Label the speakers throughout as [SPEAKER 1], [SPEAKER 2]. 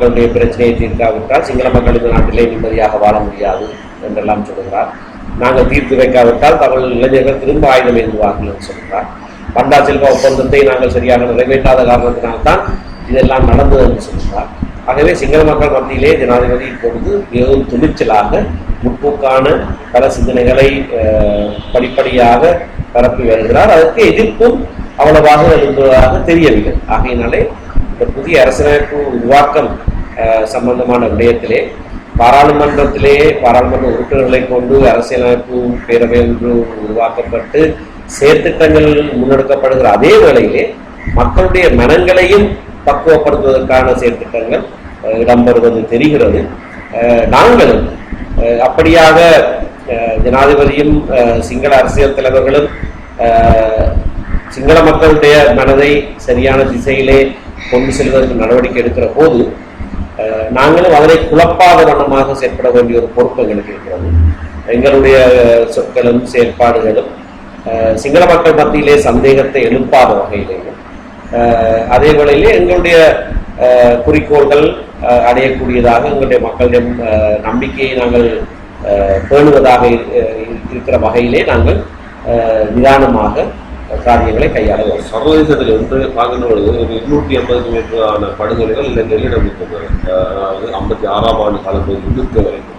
[SPEAKER 1] மக்களுடைய பிரச்சனையை தீர்க்காவிட்டால் சிங்கள மக்கள் இந்த நாட்டிலே நிம்மதியாக வாழ முடியாது என்றெல்லாம் சொல்கிறார். நாங்கள் தீர்த்து வைக்காவிட்டால் தமிழ் இளைஞர்கள் திரும்ப ஆயுதம் ஏந்துவார்கள் என்று சொல்கிறார். பண்டா செல்வ ஒப்பந்தத்தை நாங்கள் சரியாக நிறைவேற்றாத காரணத்தினால்தான் இதெல்லாம் நடந்தது என்று சொல்கிறார். ஆகவே சிங்கள மக்கள் மத்தியிலே ஜனாதிபதி இப்பொழுது மிகவும் துணிச்சலாக முற்போக்கான பல சிந்தனைகளை படிப்படியாக பரப்பி வருகிறார். அதற்கு எதிர்ப்பும் அவ்வளவாக இருந்ததாக தெரியவில்லை. ஆகையினாலே இந்த புதிய அரசியலமைப்பு உருவாக்கம் சம்பந்தமான விடயத்திலே பாராளுமன்றத்திலே பாராளுமன்ற உறுப்பினர்களை கொண்டு அரசியலமைப்பு பேரவை ஒன்று உருவாக்கப்பட்டு செயற்திட்டங்கள் முன்னெடுக்கப்படுகிற அதே வேளையிலே மக்களுடைய மனங்களையும் பக்குவப்படுத்துவதற்கான செயற்திட்டங்கள் இடம்பெறுவது தெரிகிறது. நாங்களும் அப்படியாக ஜனாதிபதியும் சிங்கள அரசியல் தலைவர்களும் சிங்கள மக்களுடைய மனதை சரியான திசையிலே கொண்டு செல்வதற்கு நடவடிக்கை எடுக்கிற போது நாங்களும் அதனை குழப்பாத வண்ணமாக செயற்பட வேண்டிய ஒரு பொறுப்பு எங்களுக்கு இருக்கிறது. எங்களுடைய சொற்களும் செயற்பாடுகளும் சிங்கள மக்கள் மத்தியிலே சந்தேகத்தை எழுப்பாத வகையிலேயும் அதே வேளையிலே எங்களுடைய குறிக்கோள்கள் அடையக்கூடியதாக எங்களுடைய மக்களிடம் நம்பிக்கையை நாங்கள் பேணுவதாக இருக்கிற வகையிலே நாங்கள் நிதானமாக காரியங்களை கையாள வேண்டும்
[SPEAKER 2] சர்வதேசத்தில் இருந்து பார்க்கின்ற பொழுது ஒரு எண்ணூற்றி ஐம்பதுக்கு மேற்படான படுகொலைகள் இலங்கையில் இடம்பெற்றிருக்கிறது அதாவது ஐம்பத்தி ஆறாம் ஆண்டு காலத்தில் இருக்க வரைக்கும்.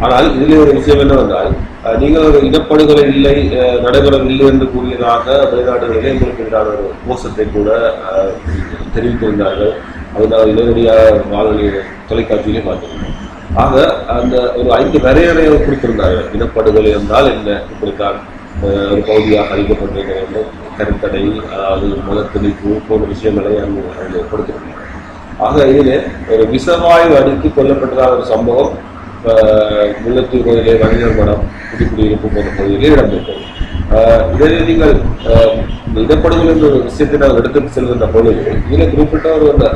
[SPEAKER 2] ஆனால் இதில் ஒரு விஷயம் என்னவென்றால் நீங்கள் ஒரு இனப்படுகொலை இல்லை அஹ், நடைபெறவில்லை என்று கூறியதாக வெளிநாடுகளிலே எங்களுக்கு எதிரான ஒரு கோஷத்தை கூட அஹ், தெரிவித்திருந்தார்கள். அதனால் நேரடியாக வானொலி தொலைக்காட்சியிலே பார்த்திருந்தோம். ஆக அந்த ஒரு ஐந்து வரையறையை கொடுத்திருந்தார்கள் இனப்படுகொலை என்றால் என்ன? இப்படித்தான். ஒரு பகுதியாக அளிக்கப்பட்டிருக்க வேண்டும். கருத்தடை அதாவது மதத்திணிப்பு போன்ற விஷயங்களை அங்கு அதில் கொடுத்திருந்தாங்க ஆக இதில் ஒரு விசவாயு அடித்து கொல்லப்பட்டதான ஒரு சம்பவம் அஹ், முல்லத்தூர் கோயிலே வணிகர் மடம் புதுக்குடியிருப்பு போன்ற பகுதியிலே இடம்பெற்றது. இதில் நீங்கள் அஹ், இந்த என்ற ஒரு விஷயத்தை நாங்கள் எடுத்துட்டு செல்கின்ற பொழுது இதில் குறிப்பிட்ட ஒரு விசவாயு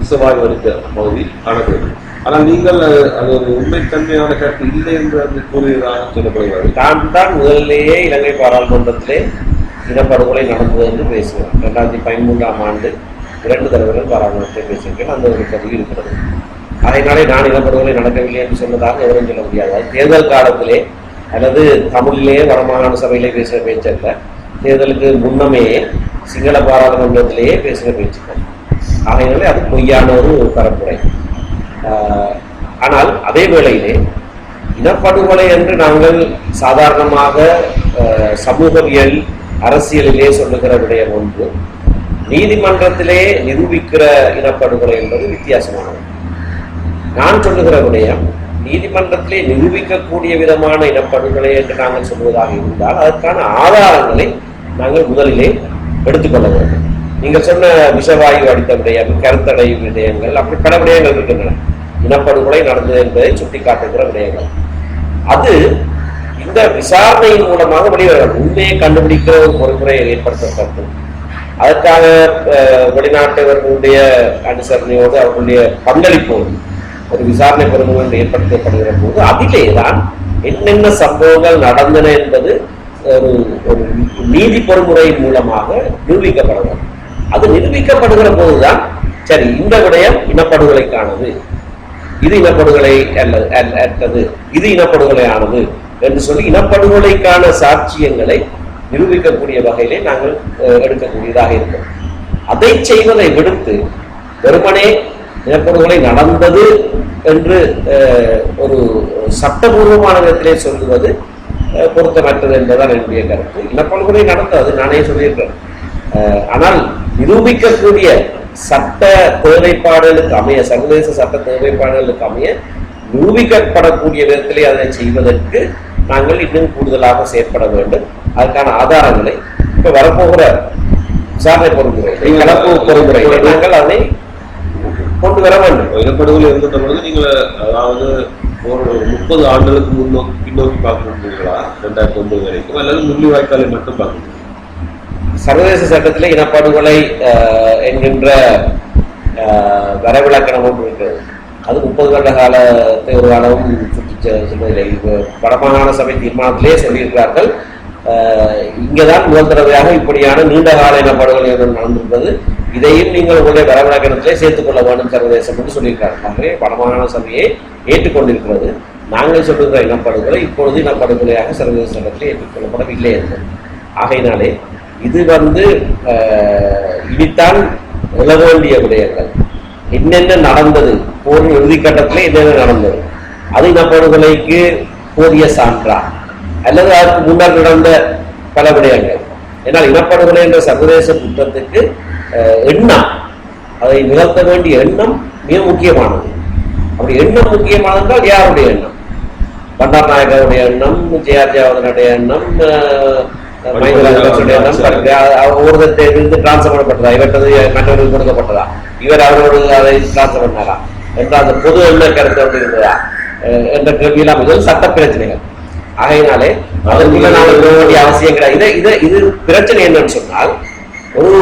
[SPEAKER 2] விஷவாயு அடித்த பகுதி காணப்படுகிறது. ஆனால் நீங்கள் அது- அது ஒரு உண்மைத்தன்மையான கருத்து இல்லை என்று அது கூறியதாக சொல்லப்படுகிறது.
[SPEAKER 1] தான் தான் முதலிலேயே இலங்கை பாராளுமன்றத்திலே இனப்படுகொலை நடந்தது என்று பேசுவேன் ரெண்டாயிரத்தி பதிமூன்றாம் ஆண்டு இரண்டு தலைவர்கள் பாராளுமன்றத்தில் பேசியிருக்கேன் அந்த ஒரு பதிவு இருக்கிறது. அதனாலே நான் இனப்படுகொலை நடக்கவில்லை என்று சொன்னதாக எவரும் சொல்ல முடியாது. அது தேர்தல் காலத்திலே அல்லது தமிழிலேயே வடமாகாண சபையிலே பேசுகிற பேச்சல்ல. தேர்தலுக்கு முன்னமே சிங்கள பாராளுமன்றத்திலேயே பேசுகிற பேச்சுக்கள் ஆகையினாலே அது பொய்யான ஒரு பரப்புரை. ஆனால் அதே வேளையிலே இனப்படுகொலை என்று நாங்கள் சாதாரணமாக சமூகவியல் அரசியலிலே சொல்லுகிற விடயம் ஒன்று நீதிமன்றத்திலே நிரூபிக்கிற இனப்படுகொலை என்பது வித்தியாசமானது. நான் சொல்லுகிற விடயம் நீதிமன்றத்திலே நிரூபிக்கக்கூடிய விதமான இனப்படுகொலை என்று நாங்கள் சொல்வதாக இருந்தால் அதற்கான ஆதாரங்களை நாங்கள் முதலிலே எடுத்துக்கொள்ள வேண்டும். நீங்கள் சொன்ன விஷவாயு அடித்த விடயம் கருத்தடை விடயங்கள் அப்படி பல விடயங்கள் இருக்கின்றன. இனப்படுகொலை நடந்தது என்பதை சுட்டிக்காட்டுகிற விடயங்கள். அது இந்த விசாரணையின் மூலமாக வெளிவரும். உண்மையை கண்டுபிடிக்கிற ஒரு பொறுமுறை ஏற்படுத்தப்பட்டது. அதற்காக வெளிநாட்டவர்களுடைய அனுசரணையோடு அவர்களுடைய பங்களிப்போடு ஒரு விசாரணை பொறுமுறை ஏற்படுத்தப்படுகிற போது அதிலே தான் என்னென்ன சம்பவங்கள் நடந்தன என்பது ஒரு ஒரு நீதி பொறுமுறை மூலமாக நிரூபிக்கப்பட வேண்டும் அது நிரூபிக்கப்படுகிற போதுதான் சரி இந்த விடயம் இனப்படுகொலைக்கானது இது இனப்படுகொலை அல்ல அல்லது இது இனப்படுகொலையானது என்று சொல்லி இனப்படுகொலைக்கான சாட்சியங்களை நிரூபிக்கக்கூடிய வகையிலே நாங்கள் எடுக்கக்கூடியதாக இருக்கும். அதை செய்வதை விடுத்து வெறுமனே இனப்படுகொலை நடந்தது என்று ஒரு சட்டபூர்வமான விதத்திலே சொல்லுவது பொருத்தமற்றது என்பதுதான் என்னுடைய கருத்து. இனப்படுகொலை நடந்தது நானே சொல்லியிருக்கிறேன். ஆனால் நிரூபிக்கக்கூடிய சட்ட தேவைப்பாடுகளுக்கு அமைய சர்வதேச சட்ட தேவைப்பாடுகளுக்கு அமைய நிரூபிக்கப்படக்கூடிய விதத்திலே அதை செய்வதற்கு நாங்கள் இன்னும் கூடுதலாக செயற்பட வேண்டும். அதற்கான ஆதாரங்களை இப்ப வரப்போகிற விசாரணை பொறுமுறை கலப்பு பொறுமுறை நாங்கள் அதனை கொண்டு வர வேண்டும்.
[SPEAKER 2] இனப்படுகொலை இருந்த பொழுது நீங்கள் அதாவது ஒரு முப்பது ஆண்டுகளுக்கு முன்னோக்கி பின்னோக்கி பார்க்கணுங்களா ரெண்டாயிரத்தி ஒன்பது வரைக்கும். அல்லது முள்ளிவாய்க்காலை மட்டும் பார்க்கணும்
[SPEAKER 1] சர்வதேச சட்டத்தில் இனப்படுகொலை என்கின்ற அஹ், ஒன்று இருக்கிறது. அது முப்பது வருட காலத்தை ஒரு அளவும் சுற்றி வடமாகாண சபை தீர்மானத்திலே சொல்லியிருக்கிறார்கள். இங்கேதான் முதல் தடவையாக இப்படியான நீண்ட கால இனப்படுகொலை நடந்திருந்தது. இதையும் நீங்கள் உங்களுடைய வரவிலக்கணத்திலே சேர்த்துக் கொள்ள வேண்டும் சர்வதேசம் என்று சொல்லியிருக்காரு ஆகவே வடமாகாண சபையை ஏற்றுக்கொண்டிருக்கிறது. நாங்கள் சொல்லுகிற இனப்படுகொலை இப்பொழுது இனப்படுகொலையாக சர்வதேச சட்டத்தில் ஏற்றுக்கொள்ளப்படவில்லை என்று. ஆகையினாலே இது வந்து அஹ், இனித்தான் எழ வேண்டிய விடயங்கள். என்னென்ன நடந்தது? போரின் இறுதிக்கட்டத்தில் என்னென்ன நடந்தது? அது இனப்படுகொலைக்கு போதிய சான்றா? அல்லது அதற்கு முன்னர் நடந்த பல விடயங்கள். ஏன்னால் இனப்படுகொலை என்ற சர்வதேச குற்றத்துக்கு எண்ணம். அதை நிகழ்த்த வேண்டிய எண்ணம் மிக முக்கியமானது. அப்படி எண்ணம் முக்கியமானது என்றால் யாருடைய எண்ணம்? பண்டார் நாயகருடைய எண்ணம் ஜெயார் ஜெயாவதனுடைய எண்ணம் அஹ், மஹிந்த ராஜபக்சேவுடைய எண்ணம் பட் அஹ் ஒருத்தர் இருந்து டிரான்ஸ்ஃபர் பண்ணப்பட்டதா? இவற்றது மற்றவர்களுக்கு கொடுக்கப்பட்டதா? இவர் அவரோடு அதை டிரான்ஸ்ஃபர் பண்ணாரா? என்ற அந்த பொது எண்ண கருத்து அப்படி இருந்ததா? என்ற கேள்வியெல்லாம் இது சட்ட பிரச்சனைகள். ஆகையினாலே அதற்குள்ள போக வேண்டிய அவசியம் கிடையாது. இதை இது இது பிரச்சனை என்னன்னு சொன்னால் ஒரு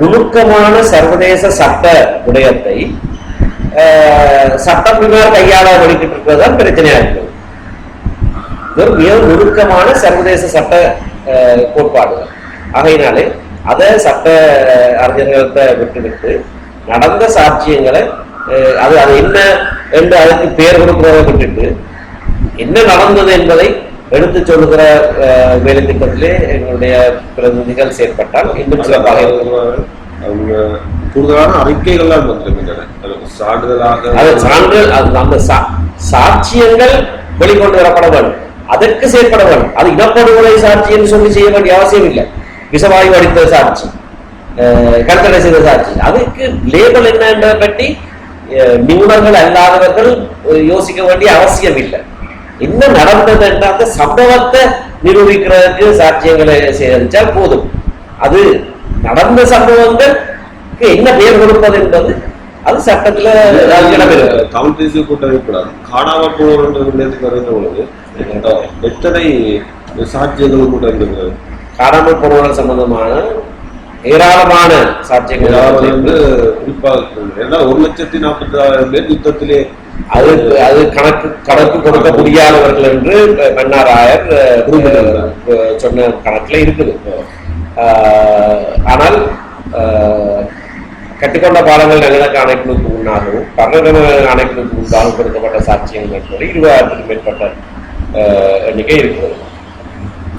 [SPEAKER 1] நுணுக்கமான சர்வதேச சட்ட விடயத்தை சட்டம் பின்னர் கையாள வலிக்கிட்டு இருக்கிறது பிரச்சனையா இருக்குது ஒரு மிக நுணுக்கமான சர்வதேச சட்ட அஹ், கோட்பாடுகள். ஆகையினாலே அதை சட்ட அறிஞர்கள்ட்ட விட்டுவிட்டு நடந்த சாட்சியங்களை அது அது என்ன என்று அதுக்கு பேர் கொடுக்கிறத விட்டுட்டு என்ன நடந்தது என்பதை எடுத்து சொல்லுகிற வேலை திட்டத்திலே எங்களுடைய பிரதிநிதிகள் செயற்பட்டால் இன்னும் சிறப்பாக இருக்கும்.
[SPEAKER 2] அவங்க கூடுதலான அறிக்கைகள்லாம் வந்திருக்கின்றன. சான்றிதழாக
[SPEAKER 1] அது சான்று அது அந்த சாட்சியங்கள் வெளிக்கொண்டு வரப்பட வேண்டும். அதற்கு செயற்பட வேண்டும். அது இனப்படுகொலை சாட்சி என்று சொல்லி செய்ய வேண்டிய அவசியம் இல்லை. விஷவாயு அடித்த சாட்சி. கருத்தடை செய்த சாட்சி. அதுக்கு லேபல் என்ன என்பதை பற்றி நிபுணர்கள் அல்லாதவர்கள் யோசிக்க வேண்டிய அவசியம் இல்லை. என்ன நடந்தது என்ற அந்த சம்பவத்தை நிரூபிக்கிறதுக்கு சாட்சியங்களை சேகரித்தால் போதும். அது நடந்த சம்பவங்களுக்கு என்ன பெயர் கொடுப்பது என்பது அது சட்டத்துல.
[SPEAKER 2] தமிழ் தேசிய கூட்டமைப்பு காணாமல் போனோர் என்ற வருகின்ற பொழுது எத்தனை சாட்சியங்கள் கூட இருக்கிறது
[SPEAKER 1] காணாமல் போனவர்கள் சம்பந்தமான ஏராளமான சாட்சியங்கள்
[SPEAKER 2] வந்து குறிப்பாக. ஏன்னா ஒரு லட்சத்தி நாற்பத்தி ஆயிரம் பேர் யுத்தத்திலே
[SPEAKER 1] அது அது கணக்கு கணக்கு கொடுக்க முடியாதவர்கள் என்று மன்னார் ஆயர் அஹ்,
[SPEAKER 2] குறிப்பிட்டிருக்கிறார்.
[SPEAKER 1] அஹ், சொன்ன கணக்குல இருக்குது ஆனால் கட்டிக்கொண்ட பாலங்கள் நல்லிணக்க அணைப்புக்கு முன்னாகவும் கர்நாடக அணைப்புக்கு முன்பாக கொடுக்கப்பட்ட சாட்சியங்கள் என்பது இருபதாயிரத்துக்கும் மேற்பட்ட எண்ணிக்கை இருக்கிறது.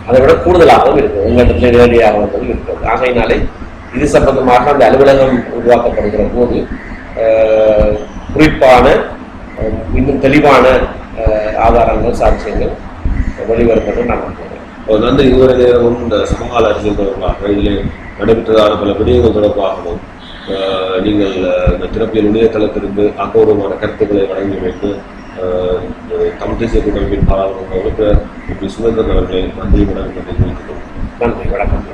[SPEAKER 1] அதை விட கூடுதலாகவும் இருக்குது உங்களிடத்தில் நேரடியாகவும் இருக்கிறது. ஆகையினாலே இது சம்பந்தமாக அந்த அலுவலகம் உருவாக்கப்படுகிற போது குறிப்பான இன்னும் தெளிவான ஆதாரங்கள் சாட்சியங்கள் வெளிவரும் நான் நம்புகிறேன்.
[SPEAKER 2] ஒரு இதுவரை நேரமும் இந்த சமகால அரசியல் தொடர்பாக இதில் நடைபெற்றதான பல விடயங்கள் தொடர்பாகவும் நீங்கள் இந்த திறப்பியல் இணையதளத்திலிருந்து ஆக்கப்பூர்வமான கருத்துக்களை வழங்கி வைத்து தமிழ் தேசிய கூட்டமைப்பின் பாராளுமன்ற உறுப்பினர் பி. அவர்களை நன்றி வணக்கம்
[SPEAKER 1] நன்றி வணக்கம்